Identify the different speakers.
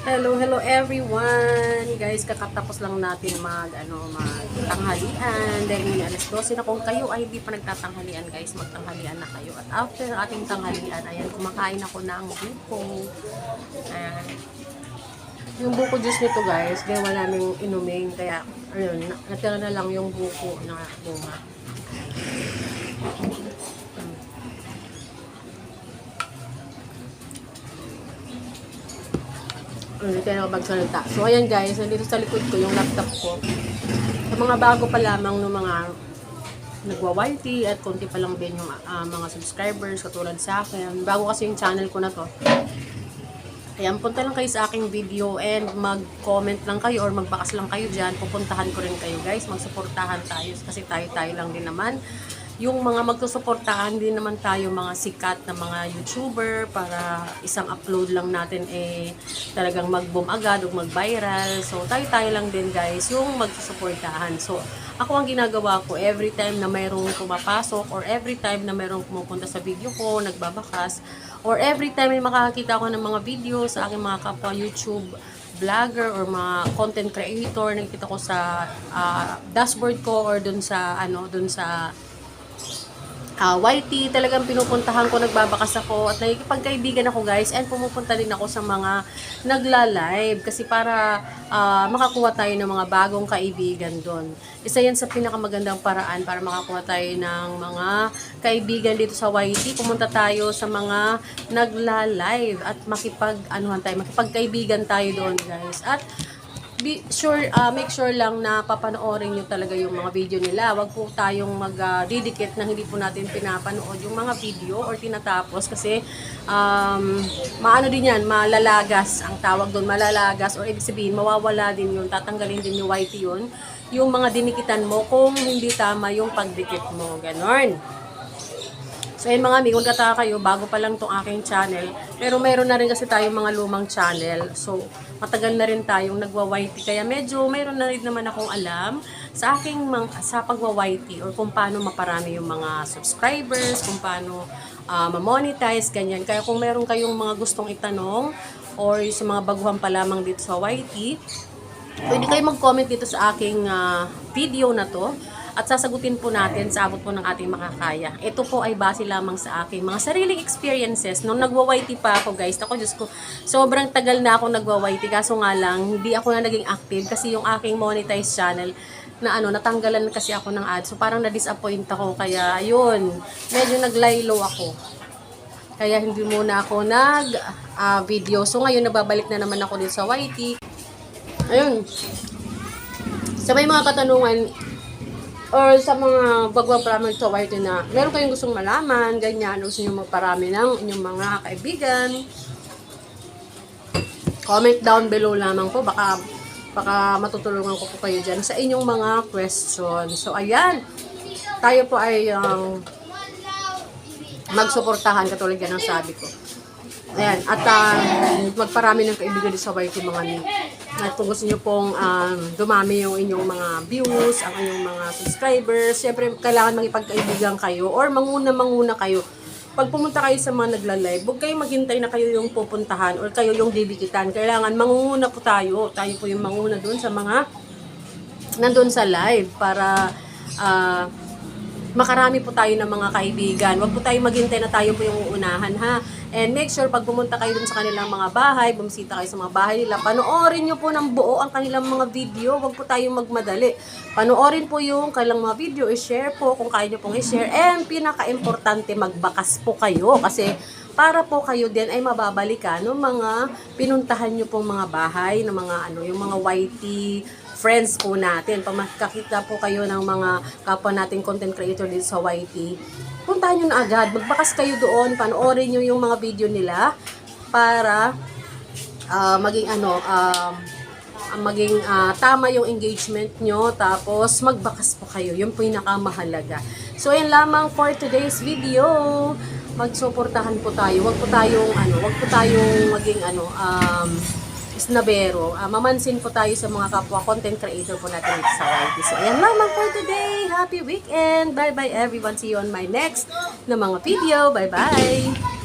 Speaker 1: Hello, hello everyone! Guys, kakatapos lang natin mag, ano, magtanghalian. Dahil ngayon alas 12 na kung kayo ay hindi pa nagtatanghalian guys, magtanghalian na kayo. At after ating tanghalian, ayan, kumakain ako ng buko. Ayan. Yung buko juice nito guys, ginawa namin inumin. Kaya, ayun, na- natira na lang yung buko na bunga. Hindi tayo magsalita. So, ayan guys, nandito sa likod ko yung laptop ko. Sa mga bago pa lamang ng mga nagwa-YT at konti pa lang din yung ah, mga subscribers katulad sa akin. Bago kasi yung channel ko na to. Ayan, punta lang kayo sa aking video and mag-comment lang kayo or magbakas lang kayo dyan. Pupuntahan ko rin kayo guys. Magsuportahan tayo kasi tayo-tayo lang din naman. Yung mga magsusuportahan din naman tayo mga sikat na mga YouTuber para isang upload lang natin eh talagang mag-boom agad o mag-viral. So tayo-tayo lang din guys yung magsusuportahan. So ako ang ginagawa ko every time na mayroong pumapasok or every time na mayroong pumupunta sa video ko, nagbabakas, or every time may makakakita ko ng mga video sa aking mga kapwa YouTube vlogger or mga content creator, nakikita ko sa ah, dashboard ko or dun sa ano, dun sa uh, YT, talagang pinupuntahan ko, nagbabakas ako at nakikipagkaibigan ako guys and pumupunta din ako sa mga nagla-live kasi para ah, makakuha tayo ng mga bagong kaibigan doon. Isa yan sa pinakamagandang paraan para makakuha tayo ng mga kaibigan dito sa YT. Pumunta tayo sa mga nagla-live at makipag anuhan tayo, makipagkaibigan tayo doon guys. At be sure uh, make sure lang na papanoorin nyo talaga yung mga video nila. Huwag po tayong mag-didikit na hindi po natin pinapanood yung mga video or tinatapos kasi um, maano din yan, malalagas ang tawag doon, malalagas or ibig sabihin mawawala din yun, tatanggalin din yung YT yun, yung mga dinikitan mo kung hindi tama yung pagdikit mo, ganon. So yun mga amigo, magkataka kayo, bago pa lang tong aking channel. Pero meron na rin kasi tayong mga lumang channel. So matagal na rin tayong nagwa-YT. Kaya medyo meron na rin naman akong alam sa aking mga, sa pagwa-YT or kung paano maparami yung mga subscribers, kung paano ah, ma-monetize, ganyan. Kaya kung meron kayong mga gustong itanong or sa mga baguhan pa lamang dito sa YT, pwede kayo mag-comment dito sa aking ah, video na to at sasagutin po natin sa abot po ng ating makakaya. Ito po ay base lamang sa aking mga sariling experiences. Nung nagwa-YT pa ako guys, ako Diyos ko, sobrang tagal na ako nagwa-YT kaso nga lang, hindi ako na naging active kasi yung aking monetized channel na ano, natanggalan kasi ako ng ads. So parang na-disappoint ako kaya yun, medyo naglaylo ako. Kaya hindi muna ako nag ah, video. So ngayon nababalik na naman ako dito sa YT. Ayun. Sa may mga katanungan or sa mga parami sa YT na meron kayong gustong malaman, ganyan, gusto nyo magparami ng inyong mga kaibigan, comment down below lamang po. Baka, baka matutulungan ko po kayo dyan sa inyong mga question. So, ayan. Tayo po ay um, magsuportahan katulad yan ang sabi ko. Ayan, at uh, magparami ng kaibigan sa YT mga ni. At kung gusto nyo pong um, dumami yung inyong mga views, ang inyong mga subscribers, syempre kailangan magipagkaibigan kayo or manguna-manguna kayo. Pag pumunta kayo sa mga nagla-live, huwag kayong maghintay na kayo yung pupuntahan or kayo yung didikitan. Kailangan mangunguna po tayo. Tayo po yung manguna doon sa mga nandun sa live para ah, makarami po tayo ng mga kaibigan. Huwag po tayo maghintay na tayo po yung uunahan ha. And make sure pag pumunta kayo dun sa kanilang mga bahay, bumisita kayo sa mga bahay nila, panoorin nyo po ng buo ang kanilang mga video. Huwag po tayong magmadali. Panoorin po yung kanilang mga video, i-share po kung kaya nyo pong i-share. And pinaka-importante, magbakas po kayo kasi para po kayo din ay mababalikan ng mga pinuntahan nyo pong mga bahay, ng mga ano, yung mga YT, friends po natin. Pag makakita po kayo ng mga kapwa nating content creator dito sa YT, puntahan nyo na agad. Magbakas kayo doon, panoorin nyo yung mga video nila para ah, maging ano, um, ah, maging ah, tama yung engagement nyo, tapos magbakas po kayo. Yun po yung nakamahalaga. So, yan lamang for today's video. Magsuportahan po tayo. Huwag po tayong, ano, huwag po tayong maging, ano, um, snabero. Ah, mamansin po tayo sa mga kapwa content creator po natin sa YT. So, ayan lamang for today. Happy weekend! Bye-bye everyone. See you on my next na mga video. Bye-bye!